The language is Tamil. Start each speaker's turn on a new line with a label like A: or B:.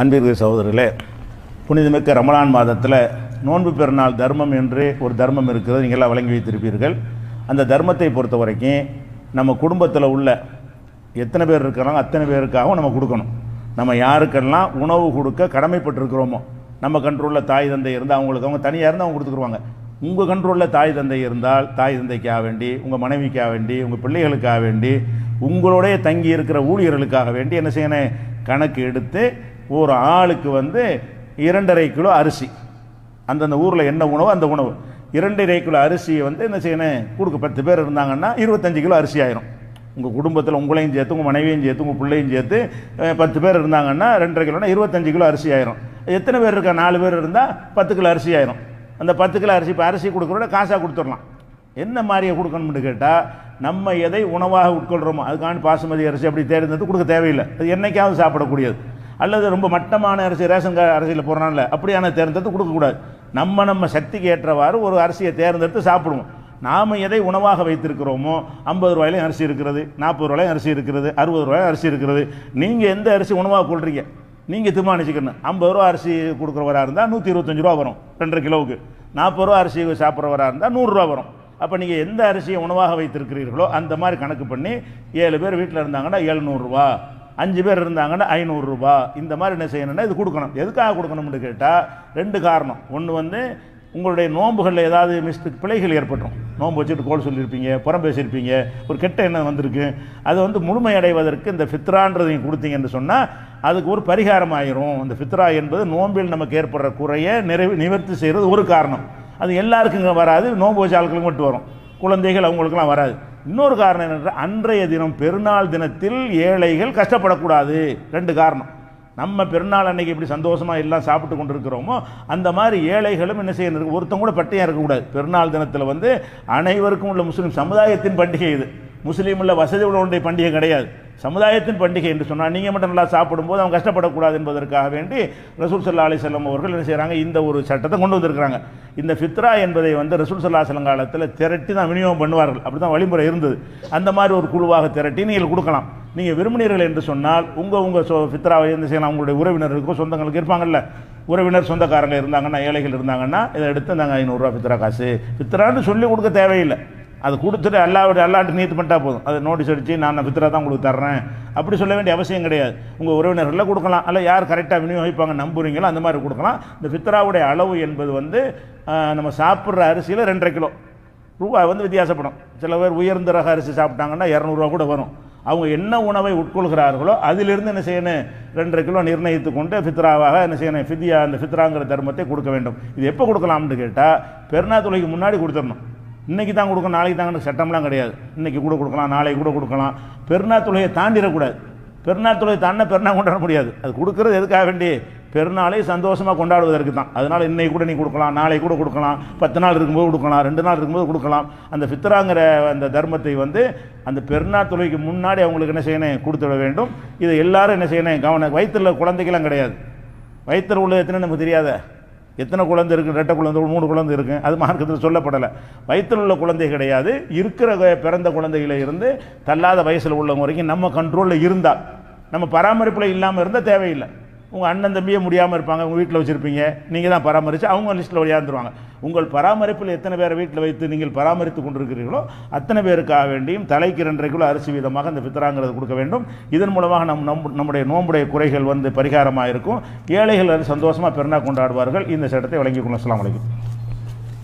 A: அன்பிற்கு சகோதரர்களே புனிதமிக்க ரமலான் மாதத்தில் நோன்பு பெருநாள் தர்மம் என்று ஒரு தர்மம் இருக்கிறது நீங்களாம் வழங்கி வைத்திருப்பீர்கள். அந்த தர்மத்தை பொறுத்த வரைக்கும் நம்ம குடும்பத்தில் உள்ள எத்தனை பேர் இருக்கிறாங்க அத்தனை பேருக்காகவும் நம்ம கொடுக்கணும். நம்ம யாருக்கெல்லாம் உணவு கொடுக்க கடமைப்பட்டிருக்கிறோமோ நம்ம கண்ட்ரோலில் தாய் தந்தை இருந்தால் அவங்களுக்கு அவங்க தனியாக இருந்தால் அவங்க கொடுத்துக்குருவாங்க. உங்கள் கண்ட்ரோலில் தாய் தந்தை இருந்தால் தாய் தந்தைக்காக வேண்டி உங்கள் மனைவிக்காக வேண்டி உங்கள் பிள்ளைகளுக்காக வேண்டி உங்களுடைய தங்கி இருக்கிற ஊழியர்களுக்காக வேண்டி என்ன செய்யணும்? கணக்கு எடுத்து ஒரு ஆளுக்கு வந்து இரண்டரை கிலோ அரிசி. அந்தந்த ஊரில் என்ன உணவு அந்த உணவு. இரண்டரை கிலோ அரிசியை வந்து என்ன செய்யணும்? கொடுக்க பத்து பேர் இருந்தாங்கன்னா இருபத்தஞ்சு கிலோ அரிசி ஆயிரும். உங்கள் குடும்பத்தில் உங்களையும் சேர்த்து உங்கள் மனைவியும் சேர்த்து உங்கள் பிள்ளையும் சேர்த்து பத்து பேர் இருந்தாங்கன்னா ரெண்டரை கிலோனா இருபத்தஞ்சு கிலோ அரிசி ஆயிரும். எத்தனை பேர் இருக்கா? நாலு பேர் இருந்தால் பத்து கிலோ அரிசி ஆயிரும். அந்த பத்து கிலோ அரிசி இப்போ அரிசி கொடுக்குறோட காசாக கொடுத்துடலாம். என்ன மாதிரியை கொடுக்கணும்னு கேட்டால் நம்ம எதை உணவாக உட்கொள்கிறோமோ அதுக்கான பாசுமதி அரிசி அப்படி தேர்ந்தெடுத்து கொடுக்க தேவையில்லை. அது என்றைக்காவது சாப்பிடக்கூடியது. அல்லது ரொம்ப மட்டமான அரிசி ரேஷன் கார்டு அரிசியில் போடுறான்ல அப்படியான தேர்ந்தெடுத்து கொடுக்கக்கூடாது. நம்ம நம்ம சக்திக்கு ஏற்றவாறு ஒரு அரிசியை தேர்ந்தெடுத்து சாப்பிடுவோம். நாம் எதை உணவாக வைத்திருக்கிறோமோ ஐம்பது ரூபாயிலையும் அரிசி இருக்கிறது நாற்பது ரூபாயும் அரிசி இருக்கிறது அறுபது ரூபாயும் அரிசி இருக்கிறது. நீங்கள் எந்த அரிசி உணவாக கொள்றீங்க? நீங்கள் தீர்மானிச்சுக்கணும். ஐம்பது ரூபா அரிசி கொடுக்குறவராக இருந்தால் நூற்றி இருபத்தஞ்சு ரூபா வரும் ரெண்டரை கிலோவுக்கு. நாற்பது ரூபா அரிசி சாப்பிட்றவராக இருந்தால் நூறுரூவா வரும். அப்போ நீங்கள் எந்த அரிசியை உணவாக வைத்திருக்கிறீர்களோ அந்த மாதிரி கணக்கு பண்ணி ஏழு பேர் வீட்டில் இருந்தாங்கன்னா எழுநூறுரூவா அஞ்சு பேர் இருந்தாங்கன்னா ஐநூறுரூபா இந்த மாதிரி என்ன செய்யணும்னா இது கொடுக்கணும். எதுக்காக கொடுக்கணும்னு கேட்டால் ரெண்டு காரணம். ஒன்று வந்து உங்களுடைய நோன்புகளில் ஏதாவது மிஸ்டேக் பிழைகள் ஏற்பட்டுரும். நோன்பு வச்சுட்டு கோல் சொல்லியிருப்பீங்க புறம் பேசியிருப்பீங்க ஒரு கெட்ட எண்ணம் வந்திருக்கு. அது வந்து முழுமையடைவதற்கு இந்த ஃபித்ரான்றதையும் கொடுத்தீங்கன்னு சொன்னால் அதுக்கு ஒரு பரிகாரம் ஆயிரும். இந்த ஃபித்ரா என்பது நோன்பில் நமக்கு ஏற்படுற குறையை நிறைவு நிவர்த்தி செய்கிறது ஒரு காரணம். அது எல்லாருக்கும் வராது. நோன்பு வச்ச ஆட்களுக்கு மட்டும் வரும். குழந்தைகள் அவங்களுக்குலாம் வராது. இன்னொரு காரணம் என்னென்றால் அன்றைய தினம் பெருநாள் தினத்தில் ஏழைகள் கஷ்டப்படக்கூடாது. ரெண்டு காரணம். நம்ம பெருநாள் அன்னைக்கு எப்படி சந்தோஷமாக எல்லாம் சாப்பிட்டு கொண்டு இருக்கிறோமோ அந்த மாதிரி ஏழைகளும் என்ன செய்யணும்? ஒருத்தங்க கூட பட்டியாக இருக்கக்கூடாது பெருநாள் தினத்தில் வந்து அனைவருக்கும் உள்ள முஸ்லீம் சமுதாயத்தின் பண்டிகை இது. முஸ்லீம் வசதி உள்ளவனுடைய பண்டிகை கிடையாது. சமுதாயத்தின் பண்டிகை என்று சொன்னால் நீங்கள் மட்டும் நல்லா சாப்பிடும்போது அவங்க கஷ்டப்படக்கூடாது என்பதற்காக வேண்டி ரசூல் சல்லா அலி செல்லம் அவர்கள் என்ன செய்கிறாங்க இந்த ஒரு சட்டத்தை கொண்டு வந்திருக்கிறாங்க. இந்த ஃபித்ரா என்பதை வந்து ரசூல் சல்லா செல்லம் காலத்தில் திரட்டி தான் விநியோகம் பண்ணுவார்கள். அப்படி தான் வழிமுறை இருந்தது. அந்த மாதிரி ஒரு குழுவாக திரட்டி நீங்கள் கொடுக்கலாம். நீங்கள் விரும்பினீர்கள் என்று சொன்னால் உங்கள் உங்கள் சொ ஃபித்ராவை என்ன செய்யலாம்? உங்களுடைய உறவினர்களுக்கும் சொந்தங்களுக்கு இருப்பாங்கல்ல. உறவினர் சொந்தக்காரங்க இருந்தாங்கன்னா ஏழைகள் இருந்தாங்கன்னா இதை எடுத்து நாங்கள் ஐநூறுரூவா ஃபித்ரா காசு ஃபித்ரான்னு சொல்லி கொடுக்க தேவையில்லை. அது கொடுத்துட்டு அல்லாவோட அல்லாட்டு நீத்து பண்ணிட்டா போதும். அதை நோட்டீஸ் அடித்து நான் ஃபித்ரா தான் உங்களுக்கு தர்றேன். அப்படி சொல்ல வேண்டிய அவசியம் கிடையாது. உங்கள் உறவினர்களில் கொடுக்கலாம். அல்ல யார் கரெக்டாக விநியோகிப்பாங்க நம்புறீங்களோ அந்த மாதிரி கொடுக்கலாம். இந்த ஃபித்ராவுடைய அளவு என்பது வந்து நம்ம சாப்பிட்ற அரிசியில் ரெண்டரை கிலோ. ரூபாய் வந்து வித்தியாசப்படும். சில பேர் உயர்ந்த ரக அரிசி சாப்பிட்டாங்கன்னா இரநூறுவா கூட வரும். அவங்க என்ன உணவை உட்கொள்கிறார்களோ அதிலிருந்து என்ன செய்யணும்? ரெண்டரை கிலோ நிர்ணயித்து கொண்டு ஃபித்ராவாக என்ன செய்யணும்? ஃபித்யா அந்த ஃபித்ராங்கிற தர்மத்தை கொடுக்க வேண்டும். இது எப்போ கொடுக்கலாம்னு கேட்டால் பெருநா தொலைக்கு முன்னாடி கொடுத்துடணும். இன்றைக்கி தான் கொடுக்கணும் நாளைக்கு தாங்கன்னு சட்டம்லாம் கிடையாது. இன்றைக்கி கூட கொடுக்கலாம் நாளைக்கு கூட கொடுக்கலாம். பெருநா தொலையை தாண்டிடக்கூடாது. பெருநாள் தொலை தாண்ட பெருநாள் கொண்டாட முடியாது. அது கொடுக்கறது எதுக்காக வேண்டி? பெருநாளை சந்தோஷமாக கொண்டாடுவதற்கு தான். அதனால் இன்றைக்கி கூட நீ கொடுக்கலாம் நாளை கூட கொடுக்கலாம் பத்து நாள் இருக்கும்போது கொடுக்கலாம் ரெண்டு நாள் இருக்கும்போது கொடுக்கலாம். அந்த ஃபித்ராங்கிற அந்த தர்மத்தை வந்து அந்த பெருநாள் தொலைக்கு முன்னாடி அவங்களுக்கு என்ன செய்யணும்? கொடுத்து விட வேண்டும். இதை எல்லாரும் என்ன செய்யணும்? கவனம் வயிற்றில் குழந்தைக்கெல்லாம் கிடையாது. வயிற்றில் உள்ள எத்தனை நமக்கு தெரியாத? எத்தனை குழந்தை இருக்குது ரெட்டை குழந்தை மூணு குழந்தை இருக்குது அது மார்க்கத்தில் சொல்லப்படலை. வயிற்றில் உள்ள குழந்தை கிடையாது. இருக்கிற பிறந்த குழந்தைகளை இருந்து தள்ளாத வயசில் உள்ளவங்க வரைக்கும் நம்ம கண்ட்ரோலில் இருந்தால் நம்ம பராமரிப்பில் இல்லாமல் இருந்தால் தேவையில்லை. உங்கள் அண்ணன் தம்பியே முடியாமல் இருப்பாங்க உங்கள் வீட்டில் வச்சுருப்பீங்க நீங்கள் தான் பராமரித்து அவங்க லிஸ்ட்டில் வழியாந்துருவாங்க உங்கள் பராமரிப்பில் எத்தனை பேரை வீட்டில் வைத்து நீங்கள் பராமரித்து கொண்டிருக்கிறீர்களோ அத்தனை பேருக்காக வேண்டியும் தலைக்கு ரெண்டரை கிலோ அரிசி வீதமாக இந்த பித்தராங்கிறது கொடுக்க வேண்டும். இதன் மூலமாக நம் நம் நம்முடைய நோம்புடைய குறைகள் வந்து பரிகாரமாக இருக்கும் ஏழைகள் அது சந்தோஷமாக பெருநாள் கொண்டாடுவார்கள். இந்த சட்டத்தை வழங்கிக் கொள்ளும் அஸ்ஸலாமு வலைக்கும்